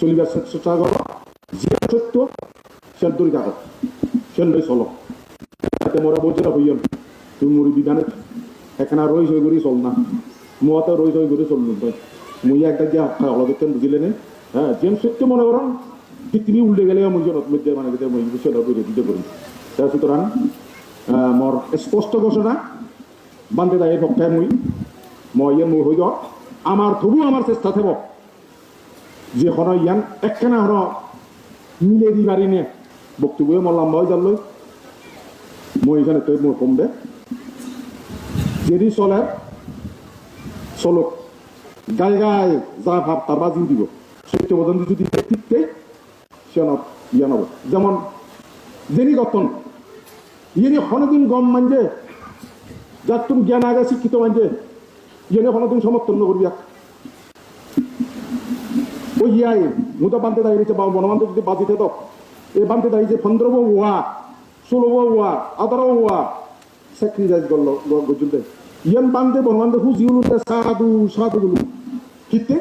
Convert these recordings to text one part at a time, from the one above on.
চলিবার চেষ্টা কৰ যে সত্য দৌড়ি থাকো সেন লৈ চলো তাতে মোরা মুড়ি বিধানে এখানে রই সই করে চল না। মুয়াতে রই সই করে চলল তাই মুই একটা যে আপনার অলগত বুঝিলে নে মনে করেন পৃথিবী গেলে মুই জনত মধ্যে মানে মই করে আহ, মোর স্পষ্ট ঘোষণা বান্ধে দায়ের পক্ষে মুই মই ইয়ান মই হই যাওয়া আমার তবু আমার চেষ্টা থাকব যে হন ইয়ান একখানা হন মিলে দি পারি নে বক্তব্য মই লম্বা হয়ে যাল মই এখানে তৈ মোৰ কম দে। যদি চলে, চলক। গাই গাই যা ভাব তার বাজিও দিব সত্যবোধন যদি ঠিকতে সে ইয়ে নব যেমন জেনি গতন ইয়ে হনদিন গম মানজে যার তুমি জ্ঞান আগে শিক্ষিত মানজে ইয়ে হনদিন সমর্থন করবি ইয়াই মুদা বানতে দাঁড়িয়েছে বা বনবান্ধ যদি বাজিতে তো এই বানতে দাঁড়িয়েছে পনেরো ওয়া ষোলো ওয়া আঠারো ওয়া স্যাক্রিফাইস করল গজুলতে ইয়ান বান্ধে বনবান্ধে হুজিউলু সাধু সাধু গুলো কিতে?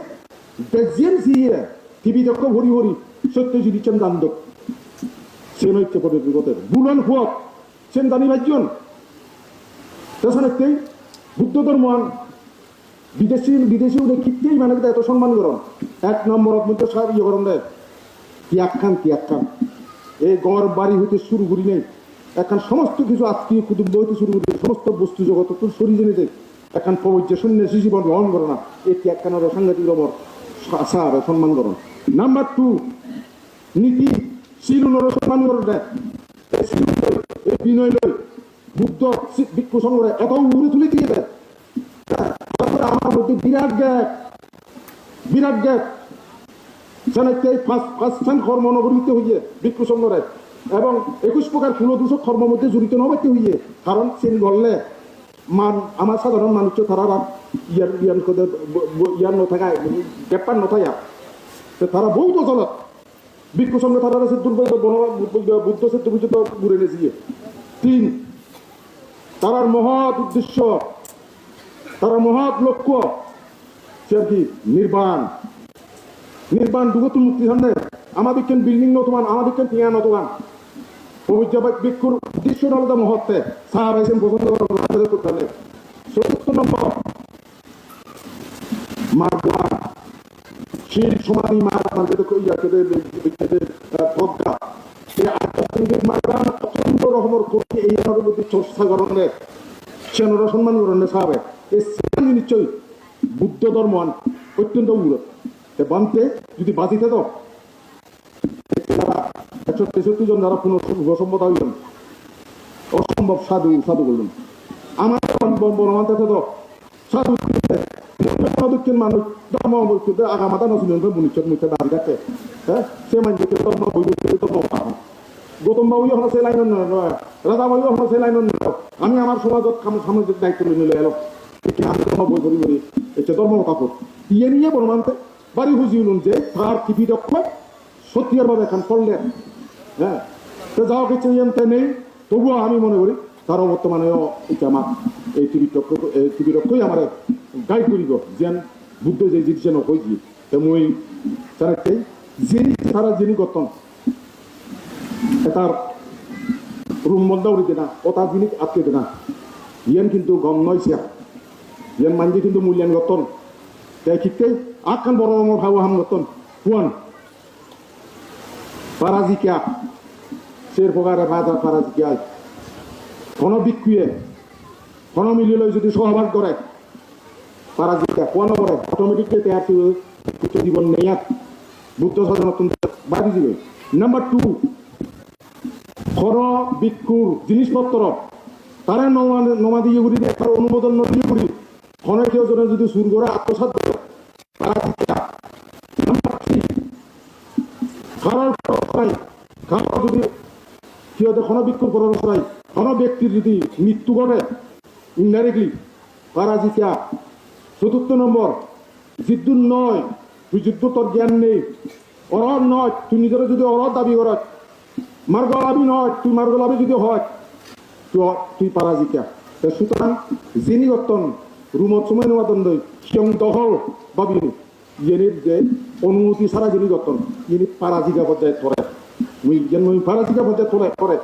বেজিয়ান সিয়ে টিভি দেখো হরি হরি সত্যজিৎ চন্দান্দক সে নৈত্য পদে বিগতের বুলন হুয়ক সেন দানি ভাজ্যন তাছাড়া বুদ্ধ ধর্মান বিদেশি বিদেশি উনি কিতেই মানে এত সম্মান করন এক নম্বর মধ্যে সব ইয়ে করন দেয় তিয়াক খান তিয়াক খান। এই গড় বাড়ি হইতে শুরু করি নেই। এখন সমস্ত কিছু আত্মীয় কুটুম্ব হইতে শুরু করি সমস্ত বস্তু জগৎ তোর শরীর জেনে এখন প্রবজ্য শূন্য জীবন গ্রহণ করো না। এই ত্যাগ খানের সাংঘাতিক রকম সার সম্মান করো। নাম্বার টু নীতি শিলুনের সম্মান করো দেয় বিনয় লই বুদ্ধ ভিক্ষু সংগ্রহ এত উড়ে তুলে দিয়ে দেয়। আমার মধ্যে বিরাট গ্যাপ বিরাট গ্যাপ এবং একুশ প্রকার ফুল দূষক কর্ম মধ্যে জড়িত নবাইতে হইয়ে, কারণ সেন বললে মান আমার সাধারণ মানুষ তারা ইয়ান নথাকা নথায়া তারা বহুত অচলত ভিক্ষু সঙ্গে তারা দুর্বল বুদ্ধ, সেতু পর্যন্ত ঘুরে নিয়েছে তিন, তারার মহৎ উদ্দেশ্য তারা মহৎ লক্ষ্য। সে কি নির্বাণ। নির্বাণ দুগত মুক্তি সামনে আমাদের কেন বিল্ডিং নতুন আমাদের কেন টিয়া নতুন উদ্দেশ্য আলাদা মহত্বে সাহাব আইসেন পছন্দ করার করতে চতুর্থ নম্বর শির, সমাধি মার প্রজ্ঞা অত্যন্ত রকমের এই আমাদের মধ্যে চর্চা করণে সেনরা সম্মান করণে সাহাবে এই সেখানে নিশ্চয়ই বুদ্ধ ধর্ম অত্যন্ত উন্নত বানতে যদি বাজিতে তো একশো তেষট্টি জন যারা পুনঃ সম্মতা হইলেন, অসম্ভব সাধু সাধু বললেন। আমার তো, সাধু হ্যাঁ? সে মানুষ ধর্ম বই ধর্ম গৌতম বাবু এখন সে লাইন নয় রাজা বাবু এখন সে লাইন নয় আমি আমার সমাজত সামাজিক দায়িত্ব নিয়ে এলো। আমি ধর্ম বই করি বলি। এটা ধর্ম কাপড়। ইয়ে নিয়ে বনমানতে বাড়ি বুঝিলুন যে তার টিভি দক্ষ সত্যিয়ার ভাবে এখন পড়লেন। হ্যাঁ? তো যাও কিছু এমতে নেই, তবুও আমি মনে করি তারও বর্তমানেও এটা আমার এই টিভি দক্ষ এই টিভি দক্ষই আমার গাইড করিব যেন বুদ্ধ যে জিনিস যেন হয়েছি তো মই তারাই যিনি তারা যিনি গতন এটার রুম বন্ধ করে দেনা ও তার জিনিস আটকে দেনা। ইয়ান কিন্তু গম নয় সিয়া মানজি কিন্তু মূল্যায়ন গতন তাই ঠিকই আখান বড় রঙের ভাবো হাম গতন হুয়ান পারাজিকা শের প্রকারে বাজার পারাজিকা কোন বিক্রিয়ে কোন মিলিয়ে যদি সহবাস করে পারাজিকা কোন করে অটোমেটিকলি তৈরি হয়ে উচ্চ জীবন আর বুদ্ধ সাধন বাড়ি দিবে নাম্বার টু খর বিক্ষুর জিনিসপত্র তারা নমাদি গুড়ি তার অনুমোদন নদী গুড়ি খনে কেউ জনে যদি সুর করে আত্মসাত করে যদি কোনো বিক্ষোভ করার অবস্থায় কোনো ব্যক্তির যদি মৃত্যু ঘটে ইনডাইরেক্টলি পারাজিকা চতুর্থ নম্বর, জিদ্দুর নয়, তুই যুদ্ধ তোর জ্ঞান নেই। অরহর নয়, তুই নিজের যদি অরহর দাবি কর মার্গলাভি নয়, তুই মার্গলাভি যদি হয় তুই তুই পারাজিকা তা সুতরাং যিনি গতন রুমত সময় নেওয়া দণ্ড সিয়ং দহল ভাবিনি ইয়েনির যে অনুমতি ছাড়া যিনি যতন ইনি পারাজিকা পর্যায়ে ধরে মুই যেন পারাজিকা পর্যায়ে তোলে করে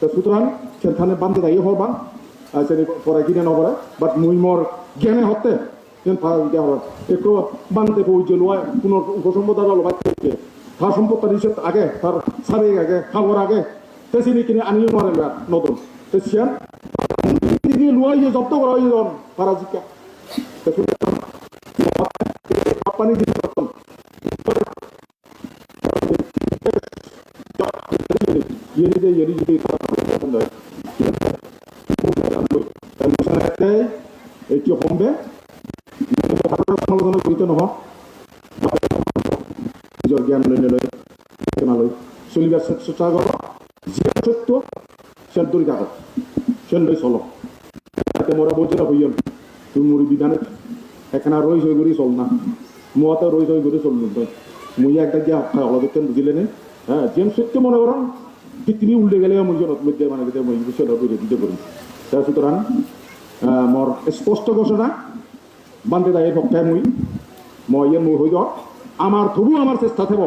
তো সুতরাং সেখানে বান্ধে দায়ী হবা আর সেনি পরে কিনে নপরে বাট মুই মোর জ্ঞানে হতে যেন পারাজিকা হবে একটু বান্ধে পৌঁছে লোয়া কোনো উপসম্পদা লবাই থেকে তার সম্পদটা নিষেধ আগে, তার সারে আগে খাবার আগে। তে চিনি কিনে আনিও নরে নতুন। তো সিয়ান ইয়ে জব্দ করা হয়ে যান পারাজিকা। তো সুতরাং পানি দিতে পারতাম yeni de yeni gibi এটি কমবে সমালোচনা করিতে নহ নিজৰ জ্ঞান লৈ লৈ লৈ চলিবার চেষ্টা কৰ হইয়াম তুই মুড়ি বিধানে এখানে রই সই চল না। মোয়াতে রই সই করে চললুম তো মুই একটা গিয়া খাই হলো দেখতেন বুঝিলে নে? হ্যাঁ যেন সত্য মনে করুন পৃথিবী উল্টে গেলে মুই জনত মধ্যে মানে মই বিষয়টা করে দিতে পারি। তা সুতরাং মোর স্পষ্ট ঘোষণা বান্ধে দায় পক্ষে মুই। মই ইয়ান মুই হৈ যাওক আমার তবু আমার চেষ্টা থাকব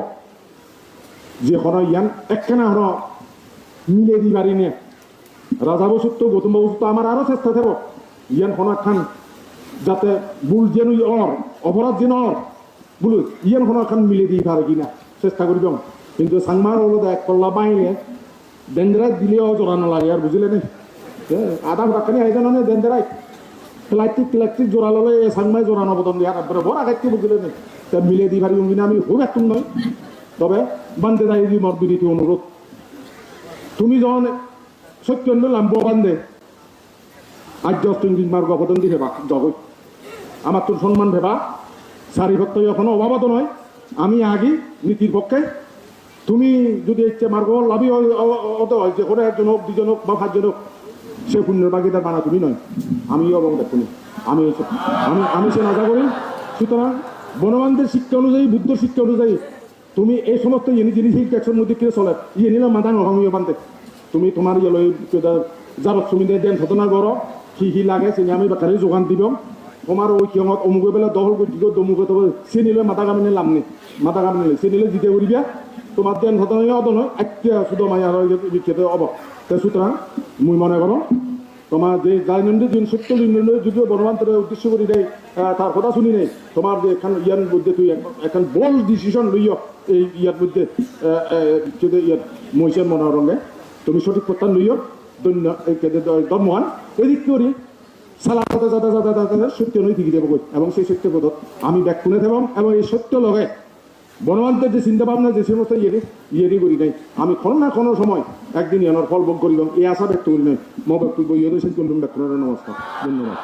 যে হন ইয়ান একখানা হন মিলে দি পারি নে। রাজা বসুত্ব, গৌতম বসুত্ব, আমার আরও চেষ্টা থাকব ইয়ান হন খান যাতে ভুল যেন অর অপরাধ যেন অর বুলু ইয়ান হন খান মিলে দি পারে কিনা, চেষ্টা করিব কিন্তু সাংমার হলো এক কল্লা বাইলে দেন্দ্রাই দিলেও জোরানো লাগে আর বুঝলে নি? আধা রাখানি আইজন নে দেন্দ্রাই প্লাস্টিক প্লাস্টিক জোড়া ললে সাংমাই জোড়ানো বদন দিয়া তারপরে বড় আগাইতে বুঝলে নি? তা মিলে দি পারি কিনা, আমি খুব একটু নয় তবে বান্ধে দায়ী মর বিনীতি অনুরোধ তুমি যখন সত্য লাম্ব বান্ধে আজ ইংলিশ মার্গ অবদান দি ভেবা জগৎ আমার তোর সম্মান ভেবা। সারি ভক্ত এখনও অভাবত নয়। আমি আগি নীতির পক্ষে। তুমি যদি ইচ্ছে মার্গ অ- অত হয়, যে কোনো একজন হোক দুজন হোক বা পাঁচজন হোক সে পুণ্যের বাগিদার বানা তুমি নয়। আমি অবং দেখুনি আমি আমি আমি সে নাজা করি। সুতরাং বনবান্ধের শিক্ষা অনুযায়ী, বুদ্ধ শিক্ষা অনুযায়ী, তুমি এই সমস্ত ইয়ে জিনিস ট্যাক্সের মধ্যে কিনে চলে। ইয়ে নিলে মাথা নভাঙিয়ে বান্ধে। তুমি তোমার ইয়ে লই যার তুমি দেন ঘটনা করো কি কি লাগে সে আমি বেকারি যোগান দিব তোমার ওই কিয়মত অমুকে দখল করে দিব দমুকে তবে সে নিলে মাথা কামিনে লাভ নেই মাথা কামি নিলে সে নিলে জিতে করিবা তোমার দেন ঘটনা অত নয় একটা শুধু মাইয়া বিখ্যাত অব তে সুতরাং মুই মনে করো তোমার যে গাইনন্ডে যে সত্য লিন্ডে যদিও বনবান্তরের উদ্দেশ্য করি আহ, তার কথা শুনি নেই তোমার যে এখান ইয়ার মধ্যে তুই এখন বল ডিসিশন লইয় এই ইয়ার মধ্যে ইয়ার মহিষের মনের রঙে তুমি সঠিক প্রত্যান লইয় দৈন্য এদিক করি সালা যাতে সত্য নই ঠিকই দেবো এবং সেই সত্য পথত আমি ব্যাক শুনে থাকম এবং এই সত্য লগে বনবান্তের যে চিন্তা ভাবনা যে সমস্ত ইয়ে ইয়ে করি নাই, আমি কোনো না কোনো সময় একদিন ইয়ানোর ফল ভোগ করিব এই আশা ব্যক্ত করি নাই। মো ব্যক্ত ইয়ে সেই নমস্কার। ধন্যবাদ।